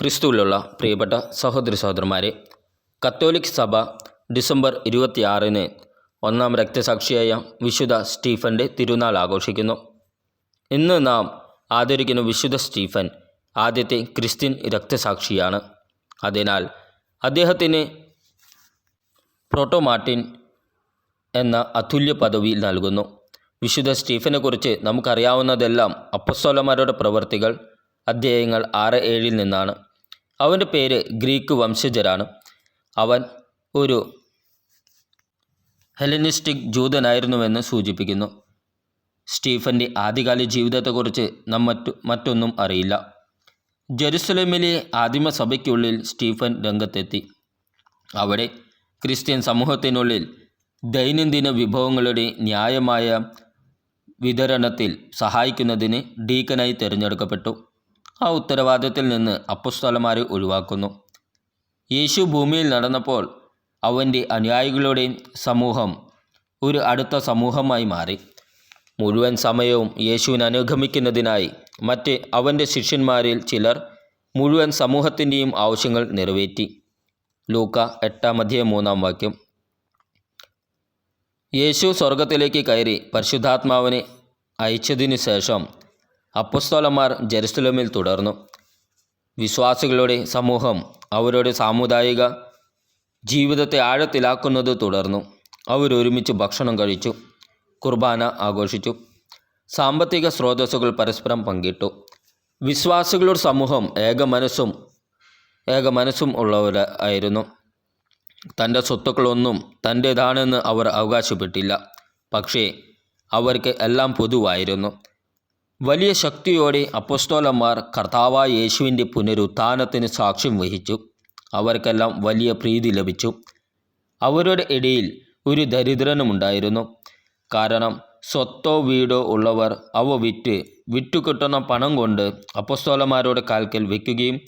ക്രിസ്തുവിലുള്ള പ്രിയപ്പെട്ട സഹോദരി സഹോദരന്മാരെ കത്തോലിക് സഭ ഡിസംബർ ഇരുപത്തിയാറിന് ഒന്നാം രക്തസാക്ഷിയായ വിശുദ്ധ സ്റ്റീഫന്റെ തിരുനാൾ ആഘോഷിക്കുന്നു. ഇന്ന് നാം ആദരിക്കുന്ന വിശുദ്ധ സ്റ്റീഫൻ ആദ്യത്തെ ക്രിസ്ത്യൻ രക്തസാക്ഷിയാണ്. അതിനാൽ അദ്ദേഹത്തിന് പ്രോട്ടോമാർട്ടിൻ എന്ന അതുല്യ പദവി നൽകുന്നു. വിശുദ്ധ സ്റ്റീഫനെക്കുറിച്ച് നമുക്കറിയാവുന്നതെല്ലാം അപ്പസ്തോലന്മാരുടെ പ്രവർത്തികൾ അധ്യായങ്ങൾ ആറ് ഏഴിൽ നിന്നാണ്. അവന്റെ പേര് ഗ്രീക്ക് വംശജരാണ്. അവൻ ഒരു ഹെലനിസ്റ്റിക് ജൂതനായിരുന്നുവെന്ന് സൂചിപ്പിക്കുന്നു. സ്റ്റീഫന്റെ ആദ്യകാല ജീവിതത്തെക്കുറിച്ച് നാം മറ്റു മറ്റൊന്നും അറിയില്ല. ജെറുസലേമിലെ ആദിമസഭയ്ക്കുള്ളിൽ സ്റ്റീഫൻ രംഗത്തെത്തി. അവിടെ ക്രിസ്ത്യൻ സമൂഹത്തിനുള്ളിൽ ദൈനംദിന വിഭവങ്ങളുടെ ന്യായമായ വിതരണത്തിൽ സഹായിക്കുന്നതിന് ഡീക്കനായി തിരഞ്ഞെടുക്കപ്പെട്ടു. ആ ഉത്തരവാദിത്തത്തിൽ നിന്ന് അപ്പസ്തലന്മാരെ ഒഴിവാക്കുന്നു. യേശു ഭൂമിയിൽ നടന്നപ്പോൾ അവന്റെ അനുയായികളുടെ സമൂഹം ഒരു അടുത്ത സമൂഹമായി മാറി. മുഴുവൻ സമയവും യേശുവിനെ അനുഗമിക്കുന്നതിനായി മറ്റ് അവന്റെ ശിഷ്യന്മാരിൽ ചിലർ മുഴുവൻ സമൂഹത്തിന്റെയും ആവശ്യങ്ങൾ നിറവേറ്റി. ലൂക്ക എട്ടാം അധ്യായം മൂന്നാം വാക്യം. യേശു സ്വർഗത്തിലേക്ക് കയറി പരിശുദ്ധാത്മാവിനെ അയച്ചതിനു ശേഷം അപ്പസ്തോലന്മാർ ജെറുസലേമിൽ തുടർന്നു. വിശ്വാസികളുടെ സമൂഹം അവരുടെ സാമുദായിക ജീവിതത്തെ ആഴത്തിലാക്കുന്നത് തുടർന്നു. അവരൊരുമിച്ച് ഭക്ഷണം കഴിച്ചു കുർബാന ആഘോഷിച്ചു സാമ്പത്തിക സ്രോതസ്സുകൾ പരസ്പരം പങ്കിട്ടു. വിശ്വാസികളുടെ സമൂഹം ഏക മനസ്സും ഏക മനസ്സും ഉള്ളവരായിരുന്നു തന്റെ സ്വത്തുക്കളൊന്നും തന്റേതാണെന്ന് അവർ അവകാശപ്പെട്ടില്ല. പക്ഷേ അവർക്ക് എല്ലാം പൊതുവായിരുന്നു. വലിയ ശക്തിയോടെ അപ്പസ്തോലന്മാർ കർത്താവായ യേശുവിന്റെ പുനരുത്ഥാനത്തിന് സാക്ഷ്യം വഹിച്ചു. അവർക്കെല്ലാം വലിയ പ്രീതി ലഭിച്ചു. അവരുടെ ഇടയിൽ ഒരു ദരിദ്രനുമുണ്ടായിരുന്നു. കാരണം സ്വത്തോ വീടോ ഉള്ളവർ അവ വിറ്റ് വിറ്റുകിട്ടുന്ന പണം കൊണ്ട് അപ്പസ്തോലന്മാരുടെ കാൽക്കൽ വയ്ക്കുകയും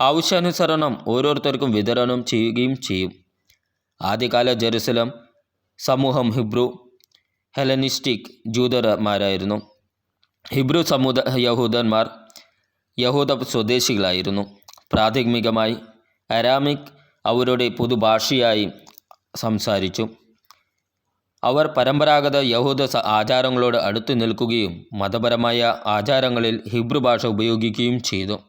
ആവശ്യാനുസരണം ഓരോരുത്തർക്കും വിതരണം ചെയ്യുകയും ചെയ്യും. ആദ്യകാല ജെറുസലം സമൂഹം ഹിബ്രു ഹെലനിസ്റ്റിക് ജൂതന്മാരായിരുന്നു ഹിബ്രു സമുദ യഹൂദന്മാർ യഹൂദ സ്വദേശികളായിരുന്നു. പ്രാഥമികമായി അരാമിക് അവരുടെ പുതുഭാഷയായി സംസാരിച്ചു. അവർ പരമ്പരാഗത യഹൂദ ആചാരങ്ങളോട് അടുത്ത് നിൽക്കുകയും മതപരമായ ആചാരങ്ങളിൽ ഹിബ്രു ഭാഷ ഉപയോഗിക്കുകയും ചെയ്തു.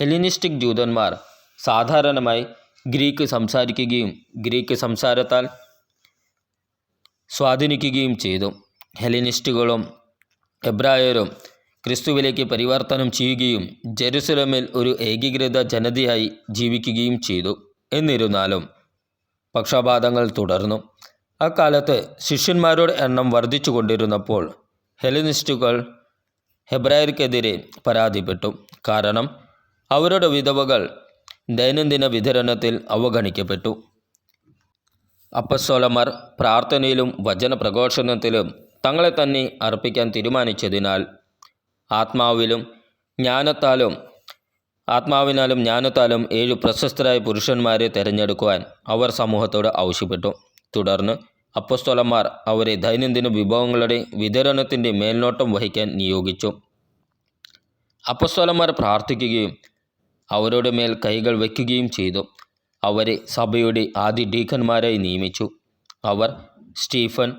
ഹെലിനിസ്റ്റിക് ജൂതന്മാർ സാധാരണമായി ഗ്രീക്ക് സംസാരിക്കുകയും ഗ്രീക്ക് സംസാരത്താൽ സ്വാധീനിക്കുകയും ചെയ്തു. ഹെലിനിസ്റ്റുകളും എബ്രായരും ക്രിസ്തുവിലേക്ക് പരിവർത്തനം ചെയ്യുകയും ജെറുസലമിൽ ഒരു ഏകീകൃത ജനതയായി ജീവിക്കുകയും ചെയ്തു. എന്നിരുന്നാലും പക്ഷപാതങ്ങൾ തുടർന്നു. അക്കാലത്ത് ശിഷ്യന്മാരുടെ എണ്ണം വർദ്ധിച്ചു കൊണ്ടിരുന്നപ്പോൾ ഹെലനിസ്റ്റുകൾ ഹെബ്രായർക്കെതിരെ പരാതിപ്പെട്ടു. കാരണം അവരുടെ വിധവകൾ ദൈനംദിന വിതരണത്തിൽ അവഗണിക്കപ്പെട്ടു. അപ്പസ്തോലന്മാർ പ്രാർത്ഥനയിലും വചനപ്രഘോഷണത്തിലും തങ്ങളെ തന്നെ അർപ്പിക്കാൻ തീരുമാനിച്ചതിനാൽ ആത്മാവിലും ജ്ഞാനത്താലും ആത്മാവിനാലും ജ്ഞാനത്താലും ഏഴു പ്രശസ്തരായ പുരുഷന്മാരെ തിരഞ്ഞെടുക്കുവാൻ അവർ സമൂഹത്തോട് ആവശ്യപ്പെട്ടു. തുടർന്ന് അപ്പസ്തോലന്മാർ അവരെ ദൈനംദിന വിഭവങ്ങളുടെ വിതരണത്തിന്റെ മേൽനോട്ടം വഹിക്കാൻ നിയോഗിച്ചു. അപ്പസ്തോലന്മാർ പ്രാർത്ഥിക്കുകയും അവരുടെ മേൽ കൈകൾ വയ്ക്കുകയും ചെയ്തു. അവരെ സഭയുടെ ആദ്യ ഡീക്കന്മാരായി നിയമിച്ചു. അവർ സ്റ്റീഫൻ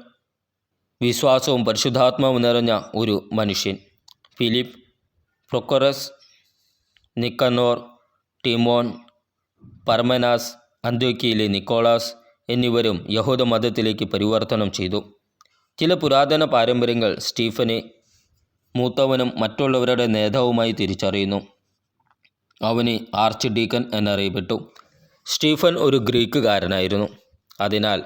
വിശ്വാസവും പരിശുദ്ധാത്മാവും നിറഞ്ഞ ഒരു മനുഷ്യൻ. ഫിലിപ്പ് പ്രൊക്കറസ് നിക്കനോർ ടിമോൻ പർമനാസ് അന്ത്യോക്കിയിലെ നിക്കോളാസ് എന്നിവരും യഹൂദ മതത്തിലേക്ക് പരിവർത്തനം ചെയ്തു. ചില പുരാതന പാരമ്പര്യങ്ങൾ സ്റ്റീഫനെ മൂത്തവനും മറ്റുള്ളവരുടെ നേതാവുമായി തിരിച്ചറിയുന്നു. അവന് ആർച്ച് ഡീക്കൻ എന്നറിയപ്പെട്ടു. സ്റ്റീഫൻ ഒരു ഗ്രീക്കുകാരനായിരുന്നു അതിനാൽ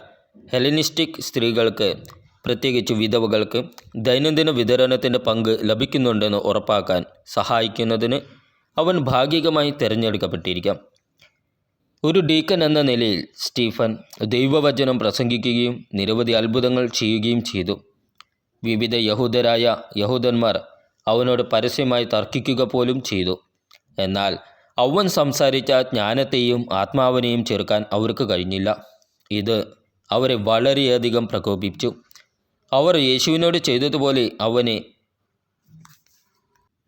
ഹെലനിസ്റ്റിക് സ്ത്രീകൾക്ക് പ്രത്യേകിച്ച് വിധവകൾക്ക് ദൈനംദിന വിതരണത്തിന്റെ പങ്ക് ലഭിക്കുന്നുണ്ടെന്ന് ഉറപ്പാക്കാൻ സഹായിക്കുന്നതിന് അവൻ ഭാഗികമായി തിരഞ്ഞെടുക്കപ്പെട്ടിരിക്കാം. ഒരു ഡീക്കൻ എന്ന നിലയിൽ സ്റ്റീഫൻ ദൈവവചനം പ്രസംഗിക്കുകയും നിരവധി അത്ഭുതങ്ങൾ ചെയ്യുകയും ചെയ്തു. വിവിധ യഹൂദരായ യഹൂദന്മാർ അവനോട് പരസ്യമായി തർക്കിക്കുക പോലും ചെയ്തു. എന്നാൽ അവൻ സംസാരിച്ച ജ്ഞാനത്തെയും ആത്മാവിനെയും ചെറുക്കാൻ അവർക്ക് കഴിഞ്ഞില്ല. ഇത് അവരെ വളരെയധികം പ്രകോപിപ്പിച്ചു. അവർ യേശുവിനോട് ചെയ്തതുപോലെ അവനെ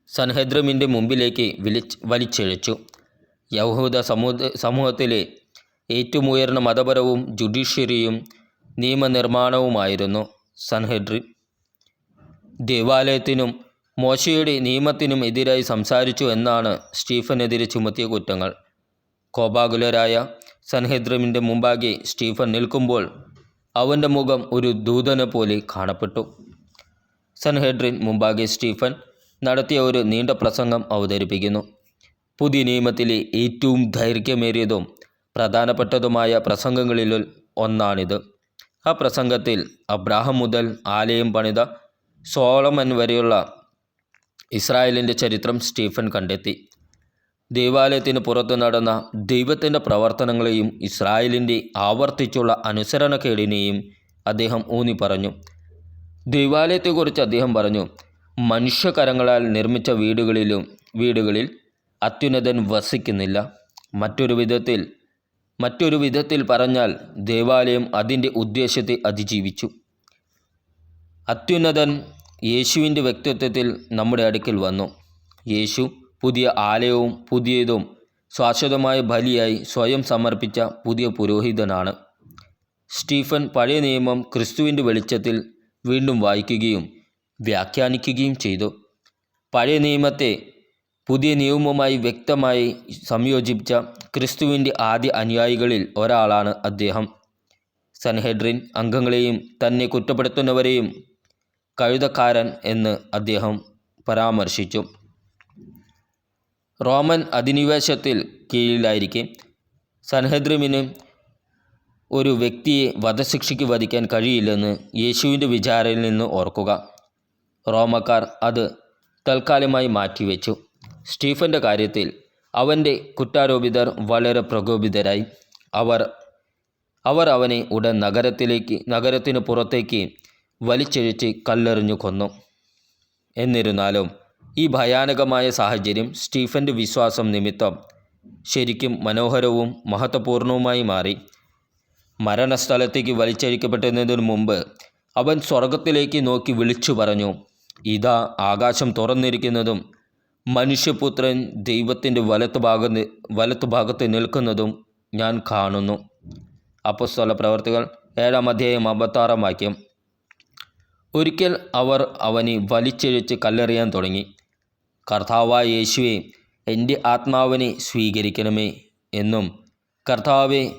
സൻഹദ്രമിന്റെ മുമ്പിലേക്ക് വിളിച്ച് വലിച്ചിഴച്ചു. യഹൂദ സമൂഹ സമൂഹത്തിലെ ഏറ്റവും ഉയർന്ന മതപരവും ജുഡീഷ്യറിയും നിയമനിർമ്മാണവുമായിരുന്നു സൻഹദ്രി. ദേവാലയത്തിനും മോശയുടെ നിയമത്തിനും എതിരായി സംസാരിച്ചു എന്നാണ് സ്റ്റീഫനെതിരെ ചുമത്തിയ കുറ്റങ്ങൾ. കോപാകുലരായ സൻഹെദ്രമിന്റെ മുമ്പാകെ സ്റ്റീഫൻ നിൽക്കുമ്പോൾ അവന്റെ മുഖം ഒരു ദൂതനെ പോലെ കാണപ്പെട്ടു. സൻഹെഡ്രിൻ മുമ്പാകെ സ്റ്റീഫൻ നടത്തിയ ഒരു നീണ്ട പ്രസംഗം അവതരിപ്പിക്കുന്നു. പുതിയ നിയമത്തിലെ ഏറ്റവും ദൈർഘ്യമേറിയതും പ്രധാനപ്പെട്ടതുമായ പ്രസംഗങ്ങളിൽ ഒന്നാണിത്. ആ പ്രസംഗത്തിൽ അബ്രാഹം മുതൽ ആലയം പണിത സോളമൻ വരെയുള്ള ഇസ്രായേലിന്റെ ചരിത്രം സ്റ്റീഫൻ കണ്ടെത്തി. ദേവാലയത്തിന് പുറത്ത് നടന്ന ദൈവത്തിന്റെ പ്രവർത്തനങ്ങളെയും ഇസ്രായേലിന്റെ ആവർത്തിച്ചുള്ള അനുസരണക്കേടിനെയും അദ്ദേഹം ഊന്നി പറഞ്ഞു. ദൈവാലയത്തെക്കുറിച്ച് അദ്ദേഹം പറഞ്ഞു മനുഷ്യകരങ്ങളാൽ നിർമ്മിച്ച വീടുകളിലും വീടുകളിൽ അത്യുന്നതൻ വസിക്കുന്നില്ല. മറ്റൊരു വിധത്തിൽ മറ്റൊരു വിധത്തിൽ പറഞ്ഞാൽ ദേവാലയം അതിന്റെ ഉദ്ദേശത്തെ അതിജീവിച്ചു. അത്യുന്നതൻ യേശുവിന്റെ വ്യക്തിത്വത്തിൽ നമ്മുടെ അടുക്കിൽ വന്നു. യേശു പുതിയ ആലയവും പുതിയതും ശാശ്വതമായ ബലിയായി സ്വയം സമർപ്പിച്ച പുതിയ പുരോഹിതനാണ്. സ്റ്റീഫൻ പഴയ നിയമം ക്രിസ്തുവിന്റെ വെളിച്ചത്തിൽ വീണ്ടും വായിക്കുകയും വ്യാഖ്യാനിക്കുകയും ചെയ്തു. പഴയ നിയമത്തെ പുതിയ നിയമവുമായി വ്യക്തമായി സംയോജിപ്പിച്ച ക്രിസ്തുവിന്റെ ആദ്യ അനുയായികളിൽ ഒരാളാണ് അദ്ദേഹം. സൻഹെഡ്രിൻ അംഗങ്ങളെയും തന്നെ കുറ്റപ്പെടുത്തുന്നവരെയും കഴുതക്കാരൻ എന്ന് അദ്ദേഹം പരാമർശിച്ചു. റോമൻ അധിനിവേശത്തിൽ കീഴിലായിരിക്കെ. സൻഹദ്രിമിന് ഒരു വ്യക്തിയെ വധശിക്ഷയ്ക്ക് വധിക്കാൻ കഴിയില്ലെന്ന് യേശുവിന്റെ വിചാരയിൽ നിന്ന് ഓർക്കുക. റോമക്കാർ അത് തൽക്കാലമായി മാറ്റിവെച്ചു. സ്റ്റീഫന്റെ കാര്യത്തിൽ അവന്റെ കുറ്റാരോപിതർ വളരെ പ്രകോപിതരായി. അവർ അവർ അവനെ ഉടൻ നഗരത്തിലേക്ക് നഗരത്തിന് പുറത്തേക്ക് വലിച്ചെഴിച്ച് കല്ലെറിഞ്ഞു കൊന്നു. എന്നിരുന്നാലും ഈ ഭയാനകമായ സാഹചര്യം സ്റ്റീഫന്റെ വിശ്വാസം നിമിത്തം ശരിക്കും മനോഹരവും മഹത്വപൂർണവുമായി മാറി. മരണസ്ഥലത്തേക്ക് വലിച്ചഴിക്കപ്പെട്ടതിനു മുമ്പ് അവൻ സ്വർഗത്തിലേക്ക് നോക്കി വിളിച്ചു പറഞ്ഞു ഇതാ ആകാശം തുറന്നിരിക്കുന്നതും മനുഷ്യപുത്രൻ ദൈവത്തിന്റെ വലത്ത് ഭാഗത്ത് വലത്ത് ഭാഗത്ത് നിൽക്കുന്നതും ഞാൻ കാണുന്നു. അപ്പസ്തല പ്രവർത്തികൾ ഏഴാം അധ്യായം അമ്പത്താറാം വാക്യം. ഒരിക്കൽ അവർ അവനെ വലിച്ചിഴച്ച് കല്ലെറിയാൻ തുടങ്ങി. കർത്താവായ യേശുവെ എന്റെ ആത്മാവിനെ സ്വീകരിക്കണമേ എന്നും കർത്താവെ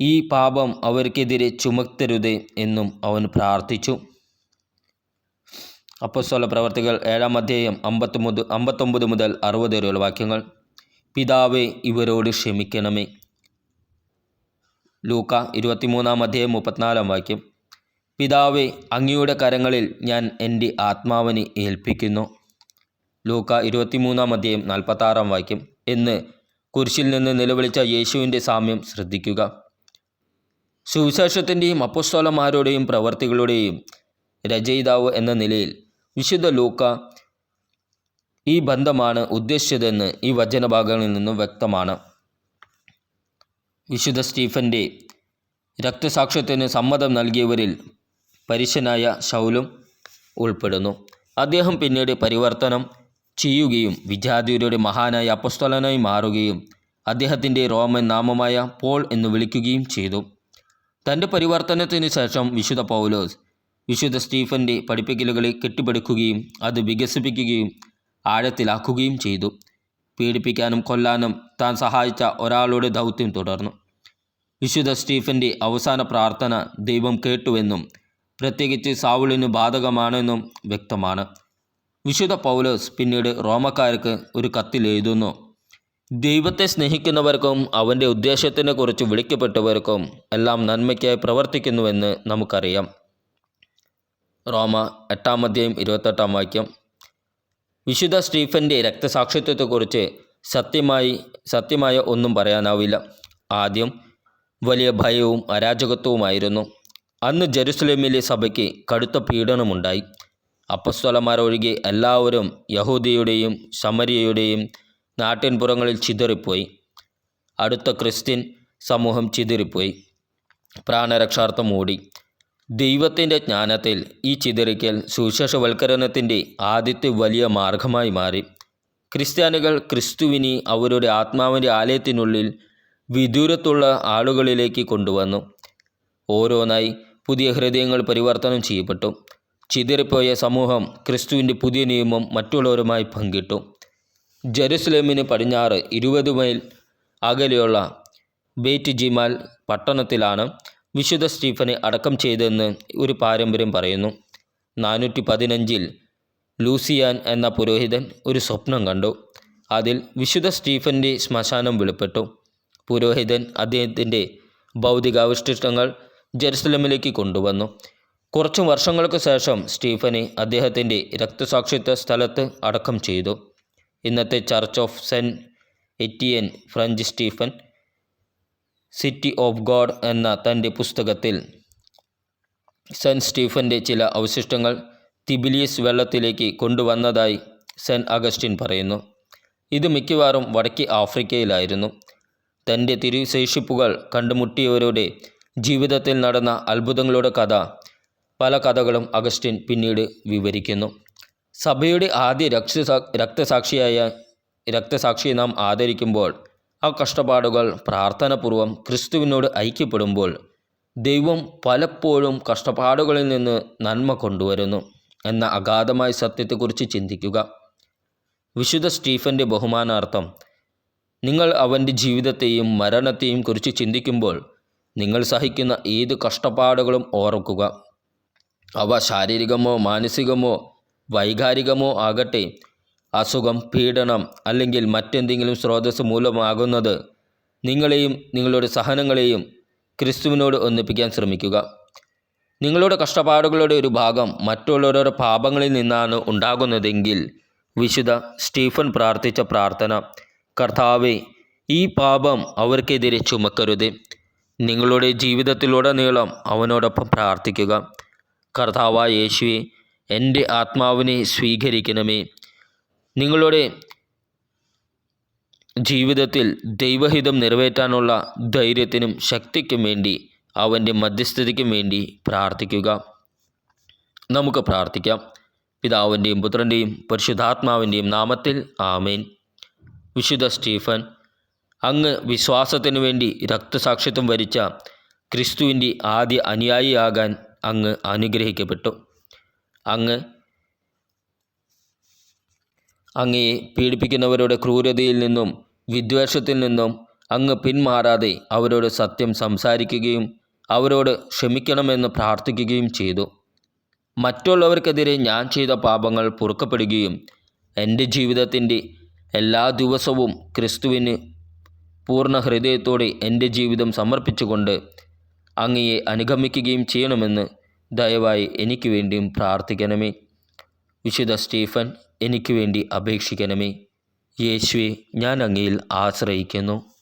ഈ പാപം അവർക്കെതിരെ ചുമത്തരുതേ എന്നും അവൻ പ്രാർത്ഥിച്ചു. അപ്പസ്വല പ്രവർത്തികൾ ഏഴാം അധ്യായം അമ്പത്തി മുതൽ അമ്പത്തൊമ്പത് മുതൽ അറുപത് വരെയുള്ള വാക്യങ്ങൾ. പിതാവെ ഇവരോട് ക്ഷമിക്കണമേ. ലൂക്ക ഇരുപത്തിമൂന്നാം അധ്യായം മുപ്പത്തിനാലാം വാക്യം. പിതാവെ അങ്ങയുടെ കരങ്ങളിൽ ഞാൻ എന്റെ ആത്മാവിനെ ഏൽപ്പിക്കുന്നു. ലൂക്ക ഇരുപത്തിമൂന്നാം അധ്യായം നാൽപ്പത്താറാം വാക്യം. എന്ന് കുരിശിൽ നിന്ന് നിലവിളിച്ച യേശുവിന്റെ സാമ്യം ശ്രദ്ധിക്കുക. സുവിശേഷത്തിന്റെയും അപ്പസ്തോലന്മാരുടെയും പ്രവർത്തികളുടെയും രചയിതാവ് എന്ന നിലയിൽ വിശുദ്ധ ലൂക്ക ഈ ബന്ധമാണ് ഉദ്ദേശിച്ചതെന്ന് ഈ വചനഭാഗങ്ങളിൽ നിന്നും വ്യക്തമാണ്. വിശുദ്ധ സ്റ്റീഫന്റെ രക്തസാക്ഷ്യത്തിന് സമ്മതം നൽകിയവരിൽ പരിശനായ ശൗലും ഉൾപ്പെടുന്നു. അദ്ദേഹം പിന്നീട് പരിവർത്തനം ചെയ്യുകയും വിജാതിയരുടെ മഹാനായ അപ്പസ്തോലനായി മാറുകയും അദ്ദേഹത്തിന്റെ റോമൻ നാമമായ പോൾ എന്ന് വിളിക്കുകയും ചെയ്തു. തന്റെ പരിവർത്തനത്തിന് ശേഷം വിശുദ്ധ പൗലോസ് വിശുദ്ധ സ്റ്റീഫന്റെ പഠിപ്പിക്കലുകളെ കെട്ടിപ്പടുക്കുകയും അത് വികസിപ്പിക്കുകയും ആഴത്തിലാക്കുകയും ചെയ്തു. പീഡിപ്പിക്കാനും കൊല്ലാനും താൻ സഹായിച്ച ഒരാളുടെ ദൗത്യം തുടർന്നു. വിശുദ്ധ സ്റ്റീഫന്റെ അവസാന പ്രാർത്ഥന ദൈവം കേട്ടുവെന്നും പ്രത്യേകിച്ച് സാവുളിന് ബാധകമാണെന്നും വ്യക്തമാണ്. വിശുദ്ധ പൗലോസ് പിന്നീട് റോമക്കാർക്ക് ഒരു കത്തിൽ എഴുതുന്നു. ദൈവത്തെ സ്നേഹിക്കുന്നവർക്കും അവന്റെ ഉദ്ദേശത്തിനെക്കുറിച്ച് വിളിക്കപ്പെട്ടവർക്കും എല്ലാം നന്മയ്ക്കായി പ്രവർത്തിക്കുന്നുവെന്ന് നമുക്കറിയാം. റോമ എട്ടാം അധ്യായം ഇരുപത്തെട്ടാം വാക്യം. വിശുദ്ധ സ്റ്റീഫന്റെ രക്തസാക്ഷിത്വത്തെക്കുറിച്ച് സത്യമായി സത്യമായ ഒന്നും പറയാനാവില്ല. ആദ്യം വലിയ ഭയവും അരാജകത്വവുമായിരുന്നു. അന്ന് ജെറുസലേമിലെ സഭയ്ക്ക് കടുത്ത പീഡനമുണ്ടായി. അപ്പസ്തലന്മാരൊഴികെ എല്ലാവരും യഹൂദിയുടെയും ശമരിയയുടെയും നാട്ടിൻപുറങ്ങളിൽ ചിതറിപ്പോയി. അടുത്ത ക്രിസ്ത്യൻ സമൂഹം ചിതറിപ്പോയി. പ്രാണരക്ഷാർത്ഥം ഓടി ദൈവത്തിന്റെ ജ്ഞാനത്തിൽ ഈ ചിതറിക്കൽ സുശേഷവൽക്കരണത്തിന്റെ ആദ്യത്തെ വലിയ മാർഗമായി മാറി. ക്രിസ്ത്യാനികൾ ക്രിസ്തുവിനെ അവരുടെ ആത്മാവിന്റെ ആലയത്തിനുള്ളിൽ വിദൂരത്തുള്ള ആളുകളിലേക്ക് കൊണ്ടുവന്നു. ഓരോന്നായി പുതിയ ഹൃദയങ്ങൾ പരിവർത്തനം ചെയ്യപ്പെട്ടു. ചിതറിപ്പോയ സമൂഹം ക്രിസ്തുവിന്റെ പുതിയ നിയമം മറ്റുള്ളവരുമായി പങ്കിട്ടു. ജെറുസലേമിന് പടിഞ്ഞാറ് ഇരുപത് മൈൽ അകലെയുള്ള ബേറ്റ് ജിമാൽ പട്ടണത്തിലാണ് വിശുദ്ധ സ്റ്റീഫനെ അടക്കം ചെയ്തതെന്ന് ഒരു പാരമ്പര്യം പറയുന്നു. നാനൂറ്റി പതിനഞ്ചിൽ ലൂസിയാൻ എന്ന പുരോഹിതൻ ഒരു സ്വപ്നം കണ്ടു. അതിൽ വിശുദ്ധ സ്റ്റീഫന്റെ ശ്മശാനം വെളിപ്പെട്ടു. പുരോഹിതൻ അദ്ദേഹത്തിന്റെ ഭൗതികാവശിഷ്ടങ്ങൾ ജെറുസലമിലേക്ക് കൊണ്ടുവന്നു. കുറച്ചു വർഷങ്ങൾക്ക് ശേഷം സ്റ്റീഫനെ അദ്ദേഹത്തിന്റെ രക്തസാക്ഷിത്വ സ്ഥലത്ത് അടക്കം ചെയ്തു. ഇന്നത്തെ church of saint Etienne French Stephen city of God എന്ന തന്റെ പുസ്തകത്തിൽ സെന്റ് സ്റ്റീഫന്റെ ചില അവശിഷ്ടങ്ങൾ തിബിലിയസ് വെള്ളത്തിലേക്ക് കൊണ്ടുവന്നതായി സെന്റ് അഗസ്റ്റിൻ പറയുന്നു. ഇത് മിക്കവാറും വടക്കേ ആഫ്രിക്കയിലായിരുന്നു. തന്റെ തിരുശേഷിപ്പുകൾ കണ്ടുമുട്ടിയവരുടെ ജീവിതത്തിൽ നടന്ന അത്ഭുതങ്ങളുടെ കഥ പല കഥകളും അഗസ്റ്റിൻ പിന്നീട് വിവരിക്കുന്നു. സഭയുടെ ആദ്യ രക്തസാ രക്തസാക്ഷിയായ രക്തസാക്ഷിയെ നാം ആദരിക്കുമ്പോൾ ആ കഷ്ടപ്പാടുകൾ പ്രാർത്ഥനാപൂർവം ക്രിസ്തുവിനോട് ഐക്യപ്പെടുമ്പോൾ ദൈവം പലപ്പോഴും കഷ്ടപ്പാടുകളിൽ നിന്ന് നന്മ കൊണ്ടുവരുന്നു എന്ന അഗാധമായ സത്യത്തെക്കുറിച്ച് ചിന്തിക്കുക. വിശുദ്ധ സ്റ്റീഫന്റെ ബഹുമാനാർത്ഥം നിങ്ങൾ അവന്റെ ജീവിതത്തെയും മരണത്തെയും കുറിച്ച് ചിന്തിക്കുമ്പോൾ നിങ്ങൾ സഹിക്കുന്ന ഏത് കഷ്ടപ്പാടുകളും ഓർക്കുക. അവ ശാരീരികമോ മാനസികമോ വൈകാരികമോ ആകട്ടെ. അസുഖം പീഡനം അല്ലെങ്കിൽ മറ്റെന്തെങ്കിലും സ്രോതസ് മൂലമാകുന്നത് നിങ്ങളെയും നിങ്ങളുടെ സഹനങ്ങളെയും ക്രിസ്തുവിനോട് ഒന്നിപ്പിക്കാൻ ശ്രമിക്കുക. നിങ്ങളുടെ കഷ്ടപ്പാടുകളുടെ ഒരു ഭാഗം മറ്റുള്ളവരുടെ പാപങ്ങളിൽ നിന്നാണ് ഉണ്ടാകുന്നതെങ്കിൽ വിശുദ്ധ സ്റ്റീഫൻ പ്രാർത്ഥിച്ച പ്രാർത്ഥന കർത്താവെ ഈ പാപം അവർക്കെതിരെ ചുമക്കരുത്. നിങ്ങളുടെ ജീവിതത്തിലുടനീളം അവനോടൊപ്പം പ്രാർത്ഥിക്കുക. കർത്താവായ യേശുവെ എന്റെ ആത്മാവിനെ സ്വീകരിക്കണമേ. നിങ്ങളുടെ ജീവിതത്തിൽ ദൈവഹിതം നിറവേറ്റാനുള്ള ധൈര്യത്തിനും ശക്തിക്കും വേണ്ടി അവന്റെ മധ്യസ്ഥതയ്ക്കും വേണ്ടി പ്രാർത്ഥിക്കുക. നമുക്ക് പ്രാർത്ഥിക്കാം. പിതാവിന്റെയും പുത്രന്റെയും പരിശുദ്ധാത്മാവിന്റെയും നാമത്തിൽ ആമേൻ. വിശുദ്ധ സ്റ്റീഫൻ അങ്ങ് വിശ്വാസത്തിനു വേണ്ടി രക്തസാക്ഷിത്വം വരിച്ച ക്രിസ്തുവിന്റെ ആദ്യ അനുയായിയാകാൻ അങ്ങ് അനുഗ്രഹിക്കപ്പെട്ടു. അങ്ങ് അങ്ങയെ പീഡിപ്പിക്കുന്നവരുടെ ക്രൂരതയിൽ നിന്നും വിദ്വേഷത്തിൽ നിന്നും അങ്ങ് പിന്മാറാതെ അവരോട് സത്യം സംസാരിക്കുകയും അവരോട് ക്ഷമിക്കണമെന്ന് പ്രാർത്ഥിക്കുകയും ചെയ്തു. മറ്റുള്ളവർക്കെതിരെ ഞാൻ ചെയ്ത പാപങ്ങൾ പൊറുക്കപ്പെടുകയും എന്റെ ജീവിതത്തിന്റെ എല്ലാ ദിവസവും ക്രിസ്തുവിന് പൂർണ ഹൃദയത്തോടെ എന്റെ ജീവിതം സമർപ്പിച്ചുകൊണ്ട് അങ്ങയെ അനുഗമിക്കുകയും ചെയ്യണമെന്ന് ദയവായി എനിക്ക് വേണ്ടിയും പ്രാർത്ഥിക്കണമേ. വിശുദ്ധ സ്റ്റീഫൻ എനിക്ക് വേണ്ടി അപേക്ഷിക്കണമേ. യേശുവെ ഞാൻ അങ്ങയിൽ ആശ്രയിക്കുന്നു.